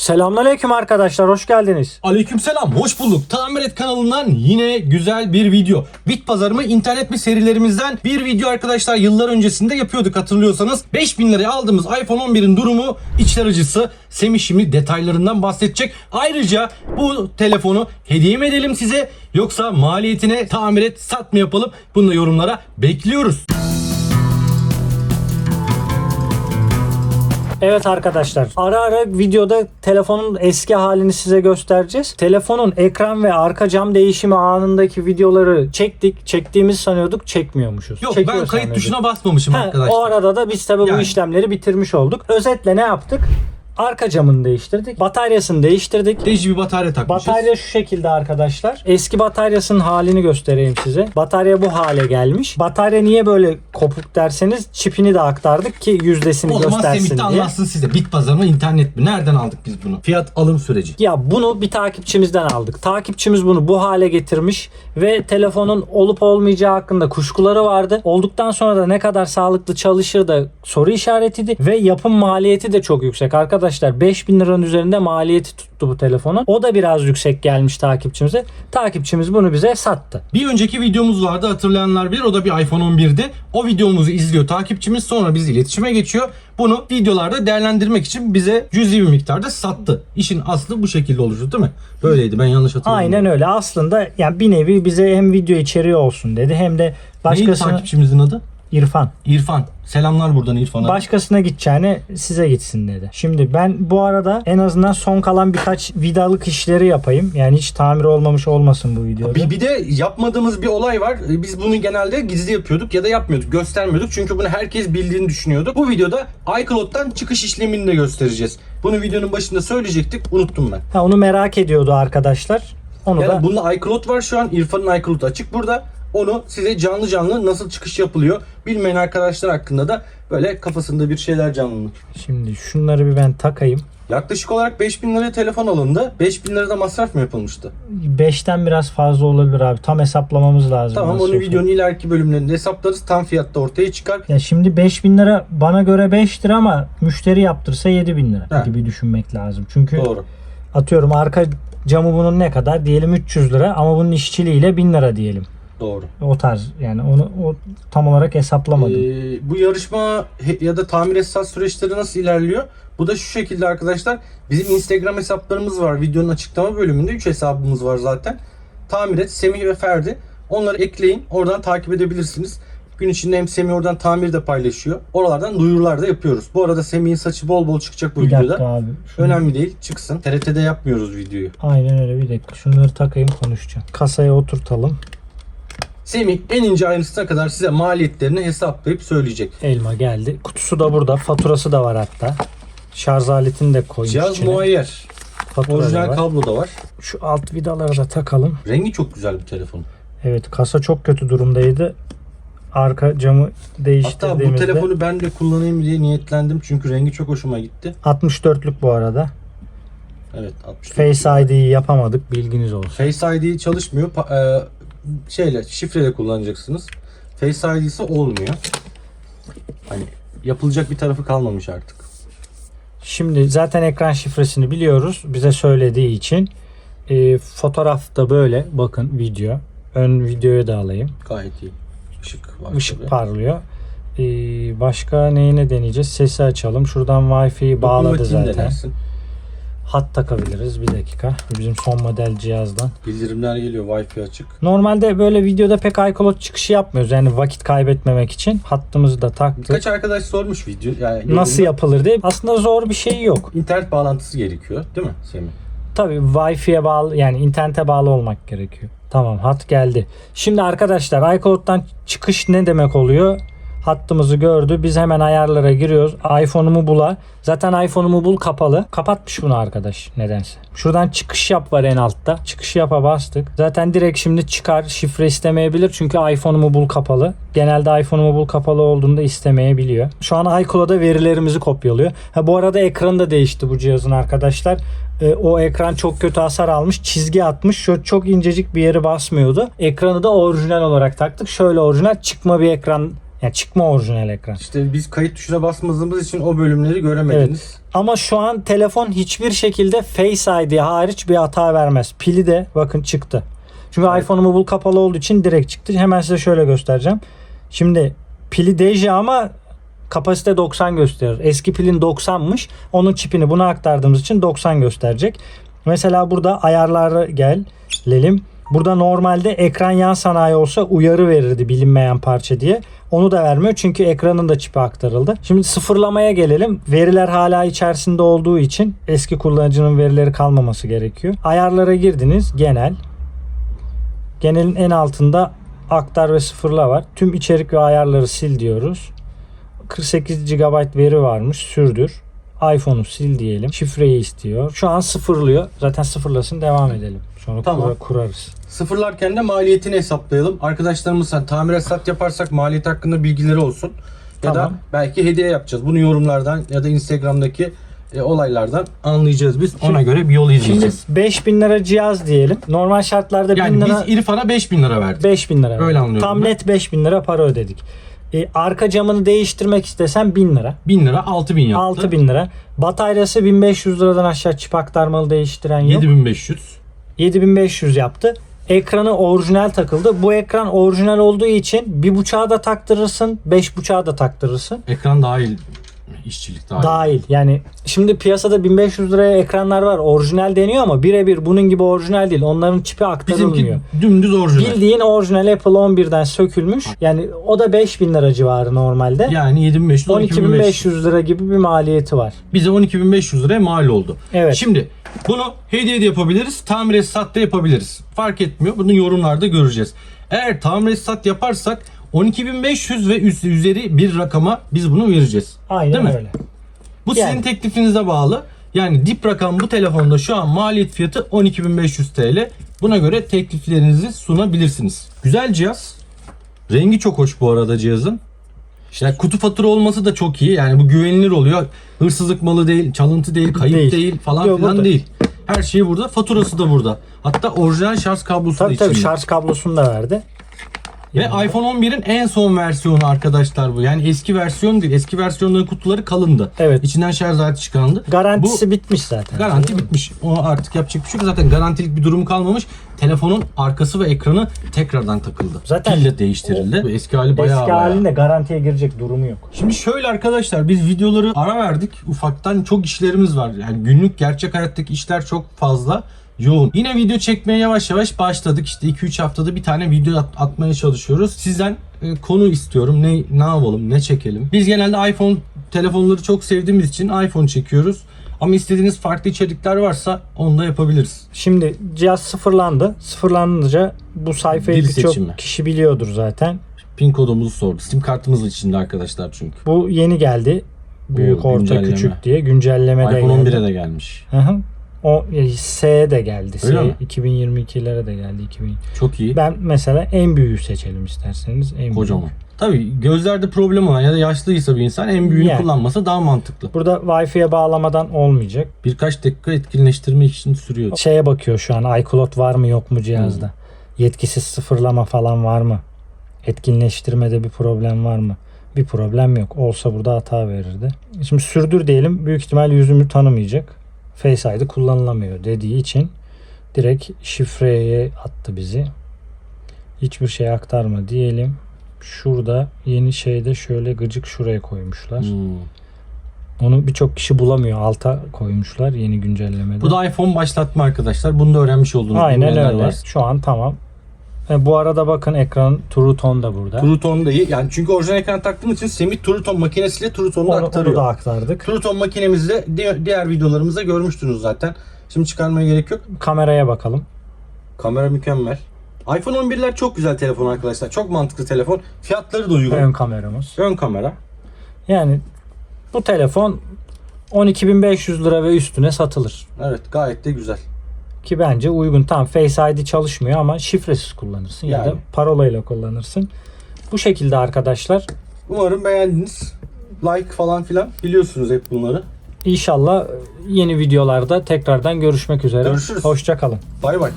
Selamünaleyküm arkadaşlar, hoş geldiniz. Aleykümselam, hoş bulduk. Tamir et kanalından yine güzel bir video. Bit pazarı mı, internet mi serilerimizden bir video arkadaşlar yıllar öncesinde yapıyorduk hatırlıyorsanız. 5000 liraya aldığımız iPhone 11'in durumu içler acısı. Semih şimdi detaylarından bahsedecek. Ayrıca bu telefonu hediye mi edelim size yoksa maliyetine tamir et sat mı yapalım? Bunu da yorumlara bekliyoruz. Evet arkadaşlar, ara ara videoda telefonun eski halini size göstereceğiz. Telefonun ekran ve arka cam değişimi anındaki videoları çektik. Çektiğimizi sanıyorduk, çekmiyormuşuz. Yok Çekiyoruz ben kayıt zannediyorduk. tuşuna basmamışım Ha, arkadaşlar. o arada da biz tabii bu Yani. işlemleri bitirmiş olduk. Özetle ne yaptık? Arka camını değiştirdik. Bataryasını değiştirdik. Değişik bir batarya takmışız. Batarya şu şekilde arkadaşlar. Eski bataryasının halini göstereyim size. Batarya bu hale gelmiş. Batarya niye böyle kopuk derseniz çipini de aktardık ki yüzdesini o göstersin diye. anlatsın size. Bit pazarı mı, internet mi? Nereden aldık biz bunu? Fiyat alım süreci. Ya bunu bir takipçimizden aldık. Takipçimiz bunu bu hale getirmiş ve telefonun olup olmayacağı hakkında kuşkuları vardı. Olduktan sonra da ne kadar sağlıklı çalışır da soru işaretiydi ve yapım maliyeti de çok yüksek. Arkadaşlar 5000 liranın üzerinde maliyeti tuttu bu telefonun. O da biraz yüksek gelmiş takipçimize. Takipçimiz bunu bize sattı. Bir önceki videomuz vardı hatırlayanlar bilir. O da bir iPhone 11'di. O videomuzu izliyor takipçimiz sonra biz iletişime geçiyor. Bunu videolarda değerlendirmek için bize cüzi bir miktarda sattı. İşin aslı bu şekilde oluştu değil mi? Böyleydi ben yanlış hatırlamıyorum. Aynen öyle. Aslında yani bir nevi bize hem video içeriği olsun dedi hem de Neydi başkasına takipçimizin adı? İrfan. İrfan. Selamlar buradan İrfan'a. Başkasına gideceğine size gitsin dedi. Şimdi ben bu arada en azından son kalan birkaç vidalık işleri yapayım. Yani hiç tamir olmamış olmasın bu videoda. Bir, bir de yapmadığımız bir olay var. Biz bunu genelde gizli yapıyorduk ya da yapmıyorduk, göstermiyorduk. Çünkü bunu herkes bildiğini düşünüyorduk. Bu videoda iCloud'dan çıkış işlemini de göstereceğiz. Bunu videonun başında söyleyecektik, unuttum ben. Ha, onu merak ediyordu arkadaşlar. Onu da Yani bunda iCloud var şu an. İrfan'ın iCloud açık burada. Onu size canlı canlı nasıl çıkış yapılıyor bilmeyen arkadaşlar hakkında da böyle kafasında bir şeyler canlanır. şimdi şunları bir ben takayım. Yaklaşık olarak 5000 liraya telefon alındı. 5000 lirada masraf mı yapılmıştı? 5'ten biraz fazla olabilir abi. Tam hesaplamamız lazım. Tamam onu olsa. videonun ileriki bölümlerinde hesaplarız. Tam fiyatta ortaya çıkar. Ya şimdi 5000 lira bana göre 5 lira ama müşteri yaptırsa 7000 lira Ha. gibi düşünmek lazım. Çünkü Doğru. atıyorum arka camı bunun ne kadar? Diyelim 300 lira ama bunun işçiliğiyle 1000 lira diyelim. Doğru. O tarz yani onu o tam olarak hesaplamadım. Ee, bu yarışma ya da tamir esas süreçleri nasıl ilerliyor? Bu da şu şekilde arkadaşlar. Bizim Instagram hesaplarımız var. Videonun açıklama bölümünde 3 hesabımız var zaten. Tamir et, Semih ve Ferdi. Onları ekleyin. Oradan takip edebilirsiniz. Gün içinde hem Semih oradan tamir de paylaşıyor. Oralardan duyurular da yapıyoruz. Bu arada Semih'in saçı bol bol çıkacak bu bir videoda. dakika abi. Şunu- Önemli değil. Çıksın. TRT'de yapmıyoruz videoyu. Aynen öyle bir dakika. Şunları takayım konuşacağım. Kasaya oturtalım. Semih en ince ayrıntısına kadar size maliyetlerini hesaplayıp söyleyecek. Elma geldi. Kutusu da burada. Faturası da var hatta. Şarj aletini de koymuş Cihaz içine. muayyer. Fatura da Orijinal var. kablo da var. Şu alt vidaları da takalım. Rengi çok güzel bir telefon. Evet kasa çok kötü durumdaydı. Arka camı Hatta bu değiştirdiğimizde telefonu ben de kullanayım diye niyetlendim. Çünkü rengi çok hoşuma gitti. 64'lük bu arada. Evet 60. Face ID'yi yapamadık bilginiz olsun. Face ID çalışmıyor. Pa- e, şeyle şifreyle kullanacaksınız. Face ID ise olmuyor. Hani yapılacak bir tarafı kalmamış artık. Şimdi zaten ekran şifresini biliyoruz. Bize söylediği için. Ee, fotoğraf da böyle. Bakın video. Ön videoyu da alayım. Gayet iyi. Işık var. Işık tabii. parlıyor. Ee, başka neyine deneyeceğiz? Sesi açalım. Şuradan Wi-Fi'yi bağladı zaten. denersin. Hat takabiliriz. Bir dakika. Bizim son model cihazdan. Bildirimler geliyor. Wi-Fi açık. Normalde böyle videoda pek iCloud çıkışı yapmıyoruz. Yani vakit kaybetmemek için. Hattımızı da taktık. Birkaç arkadaş sormuş video. Yani Nasıl yapılır diye. Aslında zor bir şey yok. İnternet bağlantısı gerekiyor. Değil mi Semih? Tabii Wi-Fi'ye bağlı yani internete bağlı olmak gerekiyor. Tamam hat geldi. Şimdi arkadaşlar iCloud'dan çıkış ne demek oluyor? Hattımızı gördü. Biz hemen ayarlara giriyoruz. iPhone'umu bula. Zaten iPhone'umu bul kapalı. Kapatmış bunu arkadaş nedense. Şuradan çıkış yap var en altta. Çıkış yapa bastık. Zaten direkt şimdi çıkar. Şifre istemeyebilir. Çünkü iPhone'umu bul kapalı. Genelde iPhone'umu bul kapalı olduğunda istemeyebiliyor. Şu an iCloud'a verilerimizi kopyalıyor. Ha, bu arada ekranı da değişti bu cihazın arkadaşlar. E, o ekran çok kötü hasar almış. Çizgi atmış. Şöyle çok incecik bir yeri basmıyordu. Ekranı da orijinal olarak taktık. Şöyle orijinal çıkma bir ekran Yani çıkma orijinal ekran. İşte biz kayıt tuşuna basmadığımız için o bölümleri göremediniz. Ama şu an telefon hiçbir şekilde Face ID hariç bir hata vermez. Pili de bakın çıktı. Çünkü Evet. iPhone mobile kapalı olduğu için direkt çıktı. Hemen size şöyle göstereceğim. Şimdi pili Deji ama kapasite 90 gösterir. Eski pilin 90'mış. Onun çipini buna aktardığımız için 90 gösterecek. Mesela burada ayarlara gelelim. Burada normalde ekran yan sanayi olsa uyarı verirdi bilinmeyen parça diye. Onu da vermiyor çünkü ekranın da çipi aktarıldı. Şimdi sıfırlamaya gelelim. Veriler hala içerisinde olduğu için eski kullanıcının verileri kalmaması gerekiyor. Ayarlara girdiniz. Genel. Genelin en altında aktar ve sıfırla var. Tüm içerik ve ayarları sil diyoruz. 48 GB veri varmış. Sürdür. iPhone'u sil diyelim. Şifreyi istiyor. Şu an sıfırlıyor. Zaten sıfırlasın devam edelim. Sonra Tamam. kura- kurarız. Sıfırlarken de maliyetini hesaplayalım. Arkadaşlarımız hani tamir sat yaparsak maliyet hakkında bilgileri olsun. Ya da belki hediye yapacağız. Bunu yorumlardan ya da Instagram'daki e, olaylardan anlayacağız biz. Ona göre bir yol Şimdi izleyeceğiz. 5000 lira cihaz diyelim. Normal şartlarda 1000 yani lira biz İrfan'a 5000 lira verdik. 5000 lira. Öyle anlıyorum Tam ben. net 5000 lira para ödedik. E, arka camını değiştirmek istesem 1000 lira. 1000 lira 6000 yaptı. 6000 lira. Bataryası 1500 liradan aşağı çip aktarmalı değiştiren yok. 7500. 7500 yaptı. Ekranı orijinal takıldı. Bu ekran orijinal olduğu için bir buçağı da taktırırsın, beş buçağı da taktırırsın. Ekran dahil. işçilik dahil. Dahil. Yani şimdi piyasada 1500 liraya ekranlar var. Orijinal deniyor ama birebir bunun gibi orijinal değil. Onların çipi aktarılmıyor. Bizimki dümdüz orijinal. Bildiğin orijinal Apple 11'den sökülmüş. Yani o da 5000 lira civarı normalde. Yani 7500 12500. 12500 lira gibi bir maliyeti var. Bize 12500 liraya mal oldu. Evet. Şimdi bunu hediye de yapabiliriz, tamir et sat da yapabiliriz. Fark etmiyor. Bunu yorumlarda göreceğiz. Eğer tamir et sat yaparsak 12500 ve üst- üzeri bir rakama biz bunu vereceğiz. Aynen Değil mi? öyle. Bu Yani. sizin teklifinize bağlı. Yani dip rakam bu telefonda şu an maliyet fiyatı 12500 TL. Buna göre tekliflerinizi sunabilirsiniz. Güzel cihaz. Rengi çok hoş bu arada cihazın. Yani kutu fatura olması da çok iyi. Yani bu güvenilir oluyor. Hırsızlık malı değil, çalıntı değil, kayıp Değil. değil, falan Yok, filan burada. değil. Her şey burada. Faturası da burada. Hatta orijinal şarj kablosu da Tabii tabii içinde. şarj kablosunu da verdi. Ve Yani. iPhone 11'in en son versiyonu arkadaşlar bu. Yani eski versiyon değil. Eski versiyonların kutuları kalındı. Evet. İçinden şarj aleti çıkandı. Garantisi bitmiş zaten. Garanti bitmiş. O artık yapacak bir şey yok. Zaten garantilik bir durumu kalmamış. Telefonun arkası ve ekranı tekrardan takıldı. Zaten- Pille değiştirildi. Bu eski hali bayağı Eski halinde garantiye girecek durumu yok. Şimdi şöyle arkadaşlar biz videoları ara verdik. Ufaktan çok işlerimiz var. Yani günlük gerçek hayattaki işler çok fazla yoğun. Yine video çekmeye yavaş yavaş başladık. İşte 2-3 haftada bir tane video at- atmaya çalışıyoruz. Sizden e, konu istiyorum. Ne ne yapalım, ne çekelim. Biz genelde iPhone telefonları çok sevdiğimiz için iPhone çekiyoruz. Ama istediğiniz farklı içerikler varsa onu da yapabiliriz. Şimdi cihaz sıfırlandı. Sıfırlanınca bu sayfayı Dil birçok kişi biliyordur zaten. Pin kodumuzu sordu. Sim kartımız içinde arkadaşlar çünkü. Bu yeni geldi. Büyük, orta, güncelleme. küçük diye güncelleme de iPhone geldi. 11'e de gelmiş. Hı hı. O e, S de geldi. Öyle S mi? 2022'lere de geldi. 2000. Çok iyi. Ben mesela en büyüğü seçelim isterseniz. En Kocaman. büyük. Tabii gözlerde problem olan ya da yaşlıysa bir insan en büyüğünü Yani. kullanması daha mantıklı. Burada Wi-Fi'ye bağlamadan olmayacak. Birkaç dakika etkinleştirmek için sürüyor. Şeye bakıyor şu an iCloud var mı yok mu cihazda. Hmm. Yetkisiz sıfırlama falan var mı? Etkinleştirmede bir problem var mı? Bir problem yok. Olsa burada hata verirdi. Şimdi sürdür diyelim. Büyük ihtimal yüzümü tanımayacak. Face ID kullanılamıyor dediği için direkt şifreye attı bizi. Hiçbir şey aktarma diyelim. Şurada yeni şeyde şöyle gıcık şuraya koymuşlar. Hmm. Onu birçok kişi bulamıyor. Alta koymuşlar yeni güncellemede. Bu da iPhone başlatma arkadaşlar. Bunu da öğrenmiş oldunuz. Aynen öyle. varsa. Şu an tamam. E, bu arada bakın ekran True Tone da burada. True Tone da iyi. Yani çünkü orijinal ekran taktığımız için Semih True Tone makinesiyle True Tone'u Onu, onu aktarıyor. da aktardık. True Tone makinemizde diğer, diğer videolarımızda görmüştünüz zaten. Şimdi çıkarmaya gerek yok. Kameraya bakalım. Kamera mükemmel. iPhone 11'ler çok güzel telefon arkadaşlar. Çok mantıklı telefon. Fiyatları da uygun. Ön kameramız. Ön kamera. Yani bu telefon 12.500 lira ve üstüne satılır. Evet gayet de güzel. Ki bence uygun. Tam Face ID çalışmıyor ama şifresiz kullanırsın ya da Yani. parolayla kullanırsın. Bu şekilde arkadaşlar. Umarım beğendiniz. Like falan filan biliyorsunuz hep bunları. İnşallah yeni videolarda tekrardan görüşmek üzere. Görüşürüz. Hoşça kalın. Bay bay.